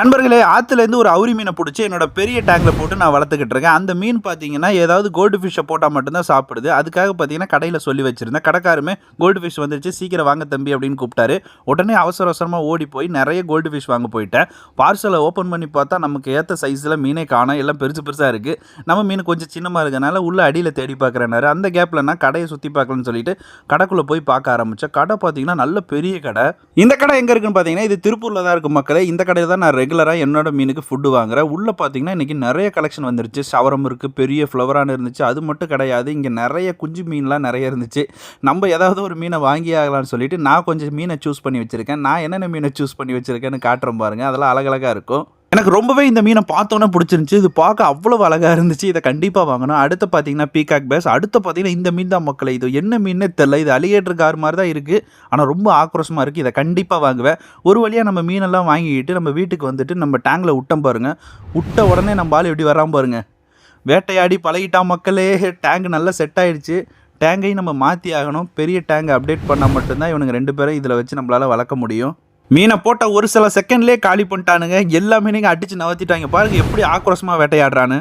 நண்பர்களே ஆற்றுலேருந்து ஒரு அவுரி மீனை பிடிச்சி என்னோட பெரிய டேங்கில் போட்டு நான் வளர்த்துக்கிட்டு இருக்கேன். அந்த மீன் பார்த்தீங்கன்னா ஏதாவது கோல்டு ஃபிஷ்ஷை போட்டால் மட்டும்தான் சாப்பிடுது. அதுக்காக பார்த்தீங்கன்னா கடையில் சொல்லி வச்சுருந்தேன். கடைக்காருமே கோல்டு ஃபிஷ் வந்துருச்சு சீக்கிரம் வாங்க தம்பி அப்படின்னு கூப்பிட்டாரு. உடனே அவசர அவசரமாக ஓடி போய் நிறைய கோல்டு ஃபிஷ் வாங்க போயிட்டேன். பார்சலை ஓப்பன் பண்ணி பார்த்தா நமக்கு ஏற்ற சைஸில் மீனே காணோம். எல்லாம் பெருசு பெருசாக இருக்குது நம்ம மீன் கொஞ்சம் சின்னமாக இருக்கனால உள்ள அடியில் தேடி பார்க்குறேனாரு அந்த கேப்பில் நான் கடையை சுற்றி பார்க்கலன்னு சொல்லிட்டு கடைக்குள்ளே போய் பார்க்க ஆரம்பித்தேன் கடை பார்த்தீங்கன்னா நல்ல பெரிய கடை. இந்த கடை எங்கே இருக்குன்னு பார்த்தீங்கன்னா இது திருப்பூரில் தான் இருக்கும் மக்களே. இந்த கடையில் தான் நான் ரெகுலராக என்னோட மீனுக்கு ஃபுட்டு வாங்குறேன் உள்ளே பார்த்தீங்கன்னா இன்றைக்கி நிறைய கலெக்ஷன் வந்துருச்சு. சவரம் இருக்குது பெரிய ஃப்ளவரான இருந்துச்சு. அது மட்டும் கிடையாது. இங்கே நிறைய குஞ்சு மீன்லாம் நிறைய இருந்துச்சு. நம்ம ஏதாவது ஒரு மீனை வாங்கி ஆகலாம்னு சொல்லிட்டு நான் கொஞ்சம் மீனை சூஸ் பண்ணி வச்சுருக்கேன். நான் என்னென்ன மீனை சூஸ் பண்ணி வச்சுருக்கேன்னு காட்டுறேன் பாருங்கள் அதெல்லாம் அழகழகாக இருக்கும். எனக்கு ரொம்பவே இந்த மீனை பார்த்தோன்னே பிடிச்சிருந்துச்சி. இது பார்க்க அவ்வளோ அழகாக இருந்துச்சு. இதை கண்டிப்பாக வாங்கணும். அடுத்து பார்த்தீங்கன்னா பீகாக் பேஸ் அடுத்து பார்த்தீங்கன்னா இந்த மீன் தான் மக்களை. இது என்ன மீனே தெரில இது அலிகேட்டர் கார் மாதிரி தான் இருக்குது ஆனால் ரொம்ப ஆக்ரோஷமாக இருக்குது இதை கண்டிப்பாக வாங்குவேன். ஒரு வழியாக நம்ம மீனெல்லாம் வாங்கிக்கிட்டு நம்ம வீட்டுக்கு வந்துட்டு நம்ம டேங்கில் விட்டோம் பாருங்கள் விட்ட உடனே நம்ம ஆள் எப்படி வராமல் பாருங்க. வேட்டையாடி பழகிட்டா மக்களே. டேங்க் நல்லா செட் ஆகிடுச்சு டேங்கையும் நம்ம மாற்றி ஆகணும். பெரிய டேங்கை அப்டேட் பண்ணால் மட்டும்தான் இவனுங்க ரெண்டு பேரும் இதில் வச்சு நம்மளால் வளர்க்க முடியும். மீனை போட்ட ஒரு சில செகண்ட்லேயே காலி பண்ணிட்டானுங்க. எல்லா மீனையும் அடித்து நவத்திட்டாங்க பாருங்க எப்படி ஆக்ரோஷமாக வேட்டையாடுறான்னு